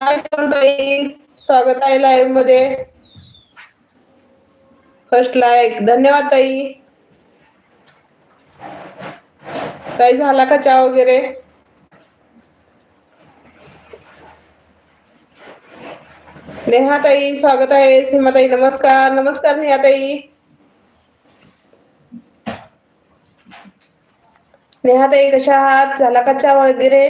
स्वागत आहे लाईव्हमध्ये first like धन्यवाद ताई ताई झाला का चहा वगैरे नेहा ताई स्वागत आहे सीमाताई नमस्कार नमस्कार नेहा ताई नेहा ताई कशा आहात झाला का चहा वगैरे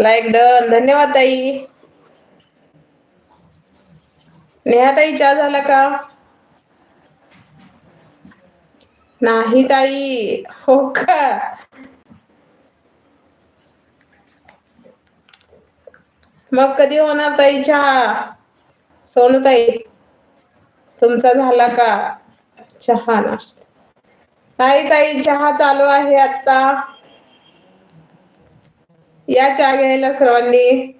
लाईक डन धन्यवाद ताई. नेहा ताई चहा झाला का? नाही ताई. हो का? मग कधी होणार ताई चहा? सोनू ताई तुमचा झाला का? चहा नाश्ता. ताई ताई चहा चालू आहे आता या चहा घ्यायला सर्वांनी.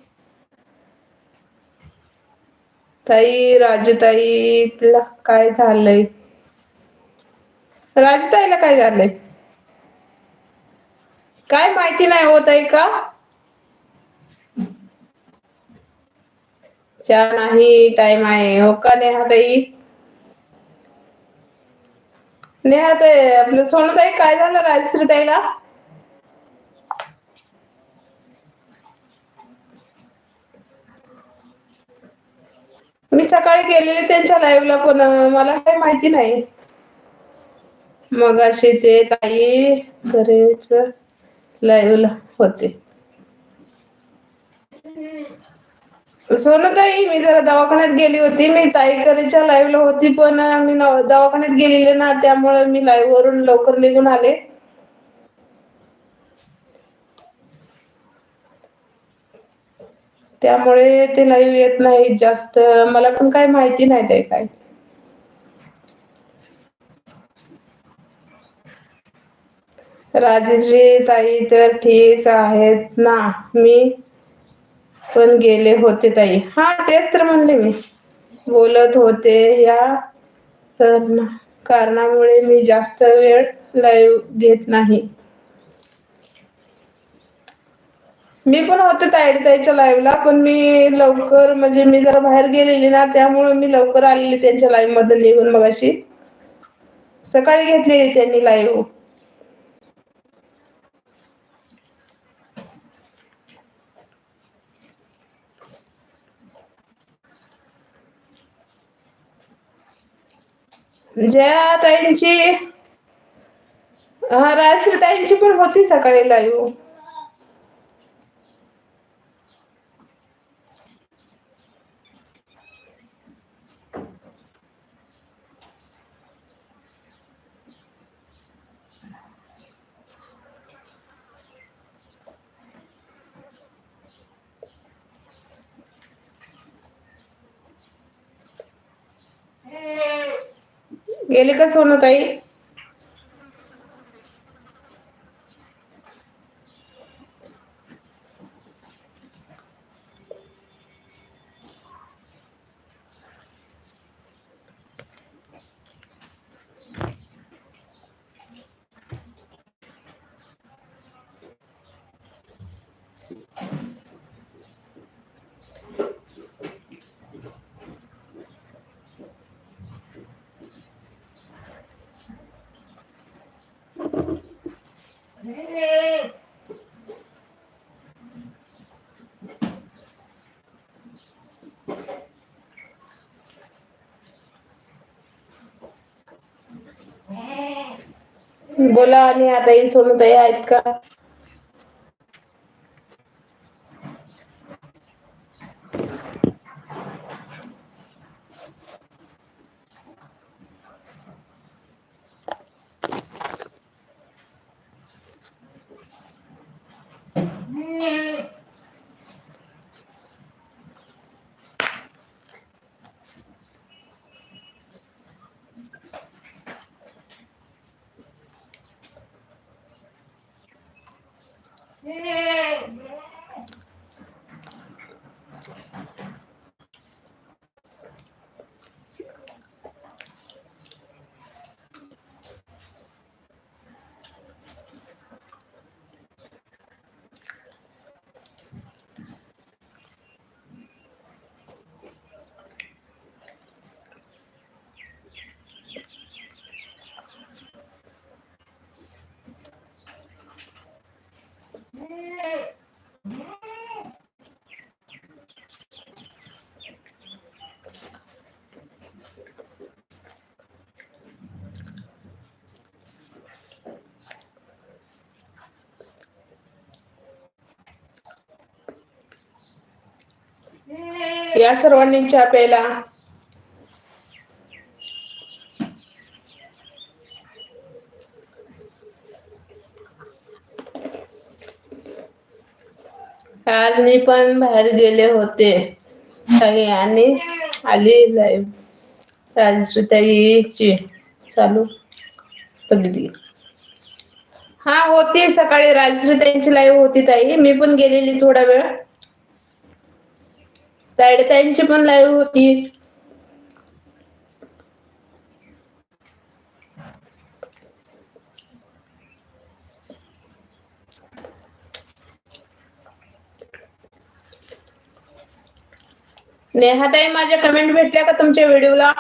ताई राजूताईला काय झालंय? राजूताईला काय झालंय? काय माहिती नाही होत आहे का? चहा नाही टाइम आहे. हो का नेहा ताई? नेहा ताई आपलं सोनू ताई काय झालं राजश्री ताईला? मी सकाळी गेलेले त्यांच्या लाईव्हला पण मला काही माहिती नाही. मग असे ते ताई बरेच लाईव्हला होते. सोनताई मी जरा दवाखान्यात गेली होती. मी ताई करेच्या लाईव्हला होती पण मी दवाखान्यात गेलेले ना त्यामुळे मी लाईव्ह वरून लवकर निघून आले. त्यामुळे ते लाईव्ह येत नाही जास्त. मला पण काही माहिती नाही ते काय. राजश्री ताई तर ठीक आहेत ना? मी पण गेले होते ताई. हा तेच तर म्हणले मी. बोलत होते या. तर कारणामुळे मी जास्त वेळ लाईव्ह घेत नाही. मी पण होते तायडी ताईच्या लाईव्हला पण मी लवकर म्हणजे मी जरा बाहेर गेलेली ना त्यामुळे मी लवकर आलेली त्यांच्या लाईव्हमध्ये निघून मग अशी सकाळी घेतलेली त्यांनी लाईव्ह जया ताईंची हा राजश्री ताईंची पण होती सकाळी लाईव्ह गेली का सोनू ताई? बोला आणि आता ही सोनू आहेत का? या सर्वांनी चहा प्यायला आज मी पण बाहेर गेले होते. ताई आणि आली लाईव्ह राजश्रीताईची. चालू. बघितली. हा होती. सकाळी राजश्रीताईंची लाईव्ह होती ताई. मी पण गेलेली थोडा वेळ. ताईडताईंची पण लाईव्ह होती. नेहाताई माझ्या कमेंट भेटल्या का तुमच्या व्हिडिओला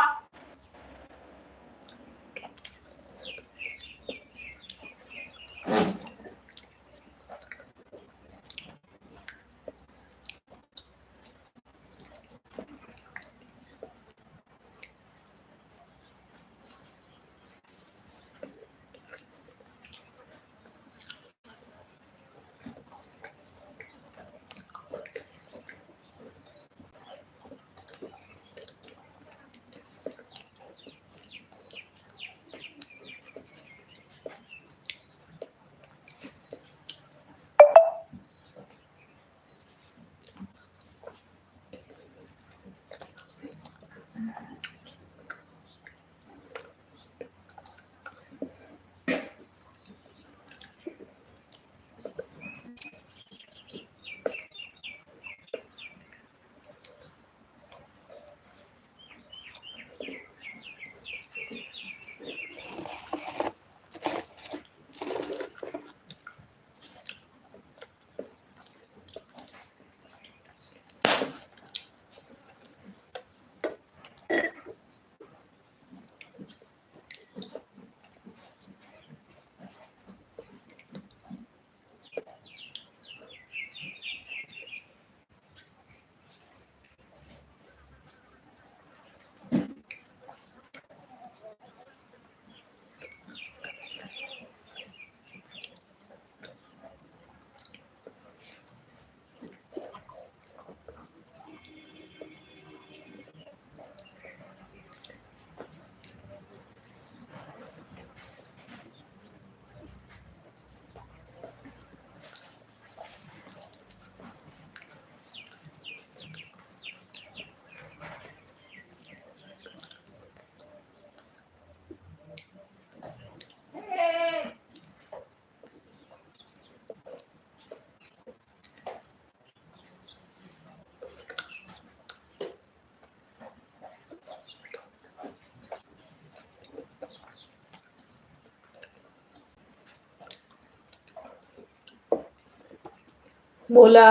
बोला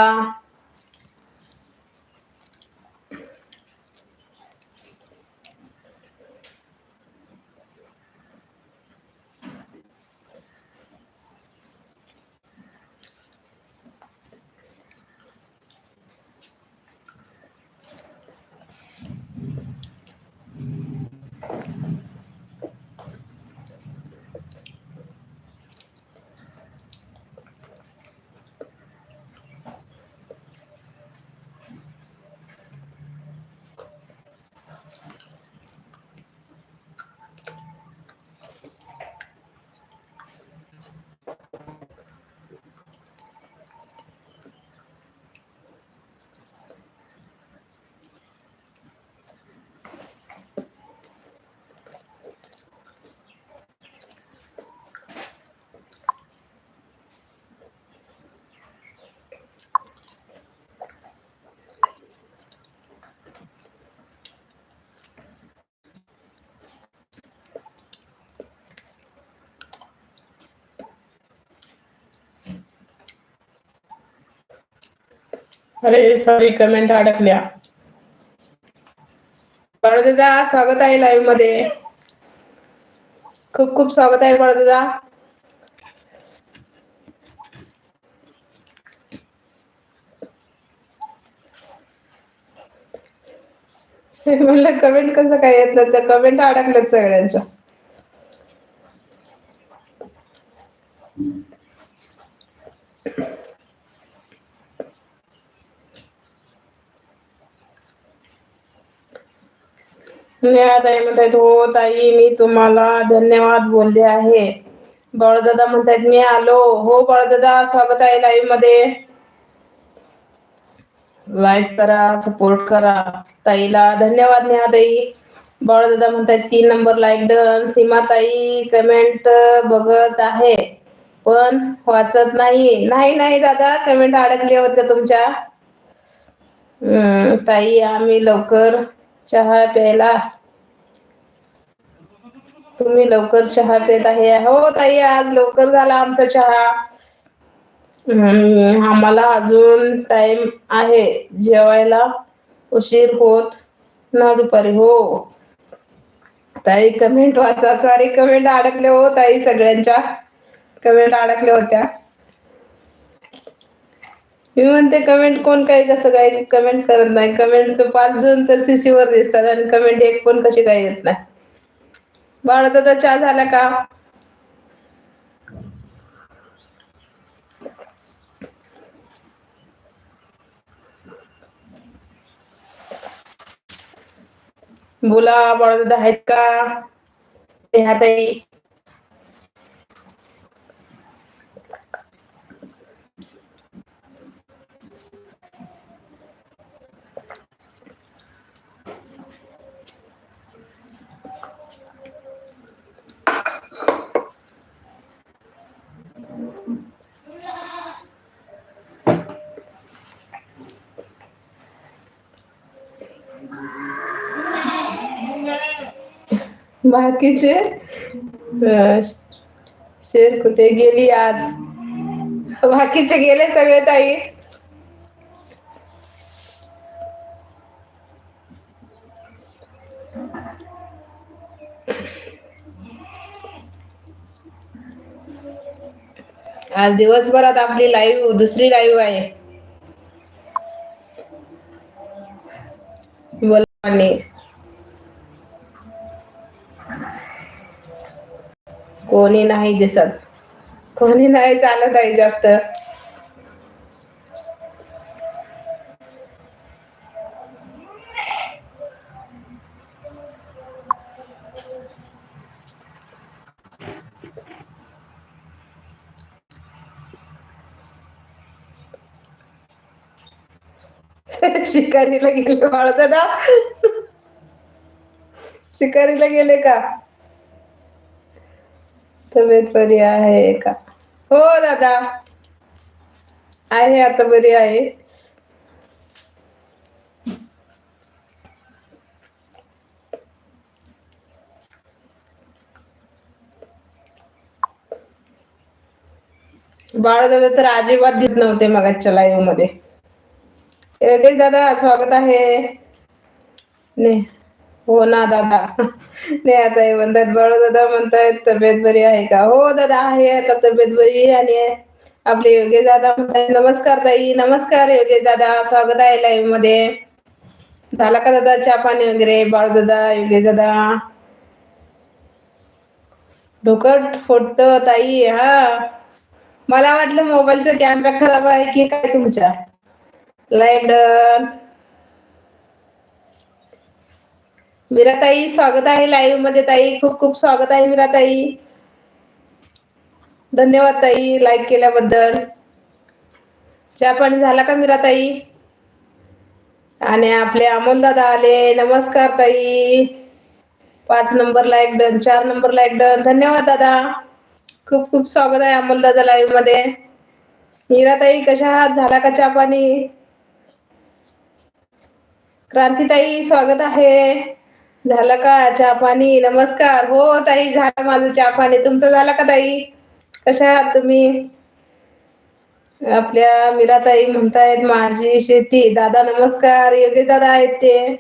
अरे सॉरी कमेंट अडकल्या. बळदादा स्वागत आहे लाईव्हमध्ये. खूप खूप स्वागत आहे बळदादा. म्हणलं कमेंट कसं काय येत नाही कमेंट अडकल्यात सगळ्यांच्या. ताई म्हणतायत हो ताई मी तुम्हाला धन्यवाद बोलले आहे. बाळदादा म्हणतायत मी आलो. हो बाळदादा स्वागत आहे लाईव्हमध्ये. लाईक करा सपोर्ट करा. ताईला धन्यवाद नेहा ताई. बाळदादा म्हणतायत तीन नंबर लाईक डन सीमा ताई कमेंट बघत आहे. पण वाचत नाही. नाही नाही दादा कमेंट अडकले होते तुमच्या. ताई आम्ही लवकर चहा प्यायला? तुम्ही लवकर चहा पेत आहे. हो ताई आज लवकर झाला आमचा चहा. आम्हाला अजून टाइम आहे. जेवायला उशीर होत ना दुपारी. हो. ताई कमेंट वाचा. सॉरी कमेंट अडकले हो ताई सगळ्यांच्या. कमेंट अडकल्या होत्या. मी म्हणते कमेंट कोण काय कसं काय कमेंट करत नाही. कमेंट तर पाच जण तर सीसी वर दिसतात आणि कमेंट एक पण कशी काय येत नाही. बाळ दादा चहा झाला का? बोला बाळदादा आहेत का? नेहाताई बाकीचे? शेर कुठे गेली आज? बाकीचे गेले सगळे ताई. आज दिवसभरात आपली लाईव्ह दुसरी लाईव्ह आहे. बोला कोणी नाही दिसत. कोणी नाही चालत आहे जास्त. शिकारीला गेले बाळदादा शिकारीला गेले का? तब्येत बरी आहे का? हो दादा. आहे आता बरी आहे. बाळ दादा तर अजिबात दिसत नव्हते मगाच्या लाईव्हमध्ये. योगेश दादा स्वागत आहे. ने हो ना दादा. नाही आता म्हणतात बाळ दादा म्हणतायत तब्येत बरी आहे का? हो दादा आहे आता तब्येत बरी आहे. आणि आपले योगेश दादा म्हणताय नमस्कार ताई नमस्कार योगेश दादा स्वागत आहे लाईव्हमध्ये. झाला का दादा चहा पाणी वगैरे बाळ दादा योगेश दादा? डोकट फोडत ताई हा. मला वाटलं मोबाईलचा कॅमेरा खराब आहे की काय तुमच्या? लाइट मीराताई स्वागत आहे लाईव्हमध्ये ताई. खूप खूप स्वागत आहे मीराताई. धन्यवाद ताई लाईक केल्याबद्दल. चहा पाणी झाला का मीराताई? आणि आपले अमोल दादा आले. नमस्कार ताई. पाच नंबरला एक डन चार नंबरला एक डन धन्यवाद दादा. खूप खूप स्वागत आहे अमोल दादा लाईव्हमध्ये. मीराताई कशा आहात? झाला का चहा पाणी? क्रांतीताई स्वागत आहे. झालं का चहा पाणी? नमस्कार. हो ताई झालं माझं चहा पाणी. तुमचं झालं का ताई? कशा आहात तुम्ही? आपल्या मीराताई म्हणतायत माझी शेती. दादा नमस्कार. योगी दादा आहेत ते.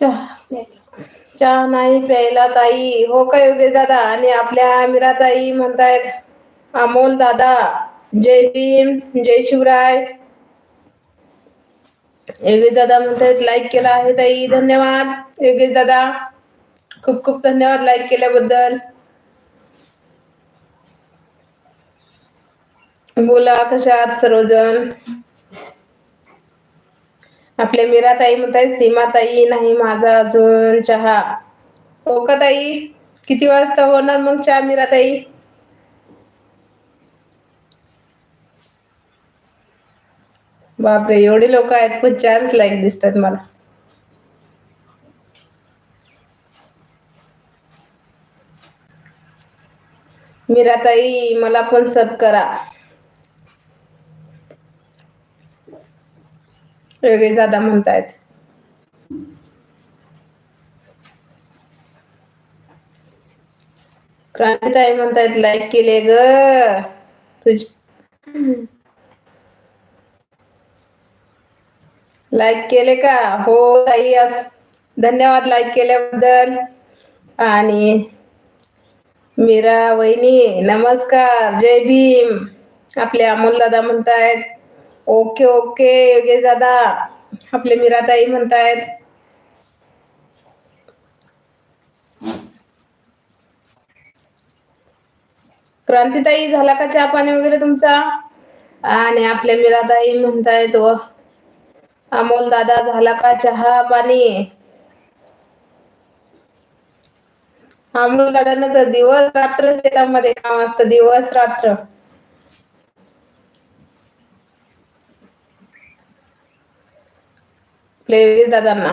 चहा चहा नाही प्यायला ताई. हो का योगेश दादा? आणि आपल्या मीराताई म्हणतायत अमोल दादा. जय भीम जय शिवराय. योगेश दादा म्हणतायत लाईक केला आहे ताई धन्यवाद. योगेश दादा खूप खूप धन्यवाद लाईक केल्याबद्दल. बोला कशात सर्वजण? आपल्या मीराताई म्हणतायत सीमाताई नाही माझा अजून चहा. हो का ताई? किती वाजता होणार मग चहा मीराताई? बापरे एवढे लोक आहेत पण चारच लाईक दिसतात मला. मीराताई मला पण सब करा. वेगळे जादा म्हणतायत. क्रांतीताई म्हणतायत लाईक केले ग. तुझ लाईक केले का? हो ताई धन्यवाद लाईक केल्याबद्दल. आणि मीरा वहिनी नमस्कार जय भीम. आपले अमोल दादा म्हणतायत. ओके ओके योगेश दादा. आपले मीराताई म्हणतायत. क्रांतीताई झाला का चहा पाणी वगैरे तुमचा? आणि आपल्या मीराताई म्हणतायत व अमोल दादा झाला का चहा पाणी? अमोल दादा तर दिवस रात्र शेतामध्ये काम असतं दिवस रात्र. प्लेस दादांना.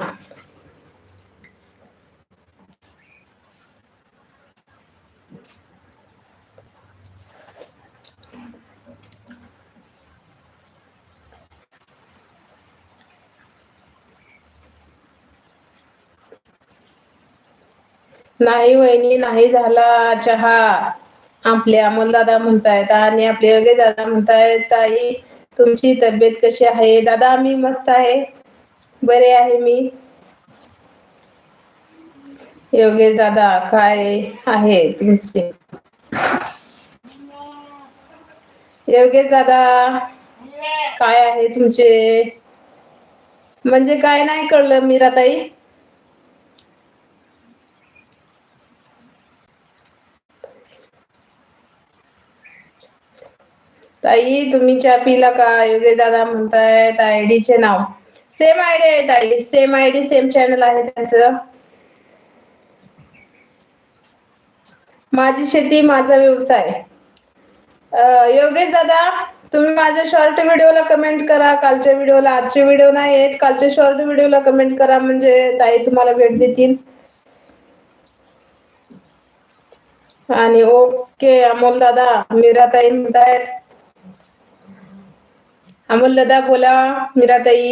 नाही वहिनी नाही झाला चहा. आपले अमोल दादा म्हणतायत आणि आपले योगे दादा म्हणतायत ताई तुमची तब्येत कशी आहे? दादा मी मस्त आहे. बरे आहे मी. योगेश दादा काय आहे तुमचे? योगेश दादा काय आहे तुमचे? म्हणजे काय नाही कळलं मीराताई. ताई तुम्ही चहा पिला का योगेश दादा म्हणतायत आयडीचे नाव. सेम आयडी आहे ताई. सेम आयडी सेम चॅनल आहे त्यांचं. माझी शेती माझा व्यवसाय. योगेश दादा तुम्ही माझ्या शॉर्ट व्हिडिओला कमेंट करा. कालच्या व्हिडिओला आजचे व्हिडिओ नाही आहेत. कालच्या शॉर्ट व्हिडिओला कमेंट करा. म्हणजे ताई तुम्हाला भेट देतील. आणि ओके अमोल दादा मीरा ताई म्हणतायत अमोल दादा बोला मीराताई.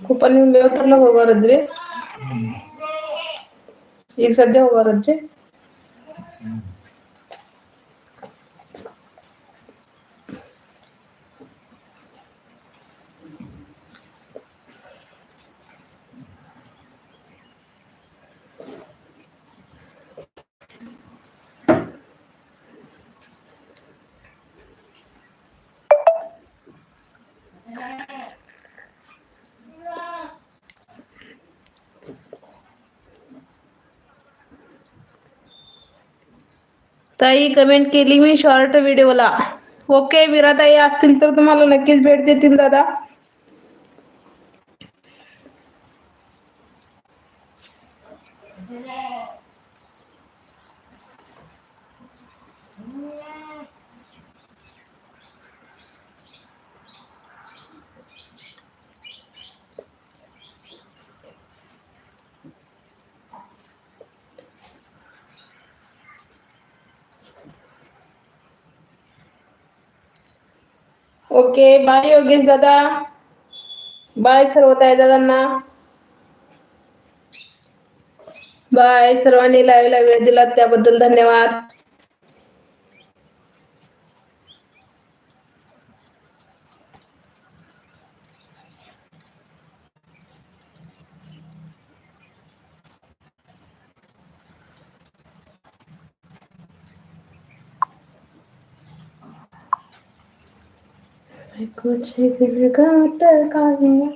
ಕೂಪನ್ ನೀವು ಮೇವ್ತರ್ಲಾಗ ಹೋಗೋರದ್ರಿ? ಈಗ ಸದ್ಯ ಹೋಗೋರದ್ರಿ? ताई कमेंट केली मी शॉर्ट व्हिडिओला ओके विराताई असतील तर तुम्हाला नक्कीच भेट देतील दादा. ओके बाय योगेश दादा. बाय सर्व ताई दादांना. बाय सर्वांनी लाईव्हला वेळ दिला त्याबद्दल धन्यवाद. कुछ गात काही